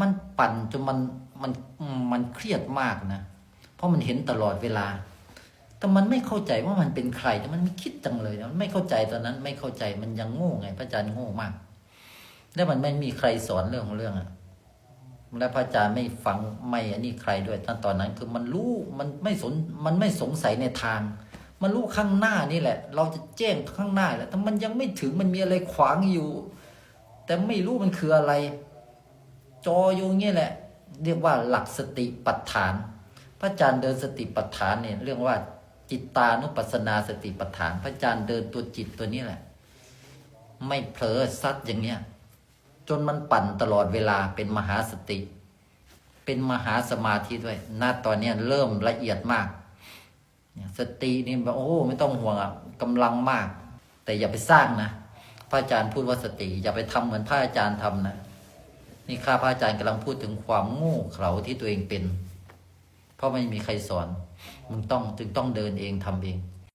มันปั่นจนมันมันมันเครียดมากนะ เพราะมันเห็นตลอดเวลา แต่มันไม่เข้าใจว่ามันเป็นใคร แต่มันไม่คิดจังเลยมันไม่เข้าใจตอนนั้น ไม่เข้าใจมันยังโง่ไง พระอาจารย์โง่มาก แล้วมันไม่มีใครสอนเรื่องของเรื่องอะแล้วพระอาจารย์ไม่ฟังไม่อันนี้ใครด้วยตอนตอนนั้นคือมันรู้มันไม่สนมันไม่สงสัยในทาง มันรู้ข้างหน้านี่แหละ เราจะแจ้งข้างหน้าแหละแต่มันยังไม่ถึงมันมีอะไรขวางอยู่ แต่ไม่รู้มันคืออะไร จออยู่เงี้ยแหละ เรียกว่าหลักสติปัฏฐาน พระอาจารย์เดินสติปัฏฐานเนี่ย เรื่องว่าจิตตานุปัสสนาสติปัฏฐาน พระอาจารย์เดินตัวจิตตัวนี้แหละ ไม่เผลอซัดอย่างเนี้ยจนมันปั่นตลอดเวลาเป็นมหาสติ เป็นมหาสมาธิด้วยณตอนนี้เริ่มละเอียดมากสตินี่แบบโอ้ไม่ต้องห่วงอะกำลังมาก แต่อย่าไปสร้างนะ พระอาจารย์พูดว่าสติ อย่าไปทำเหมือนพระอาจารย์ทำนะ นี่ข้าพระอาจารย์กำลังพูดถึงความโง่เขลาที่ตัวเองเป็น เพราะไม่มีใครสอน มึงต้องจึงต้องเดินเองทำเอง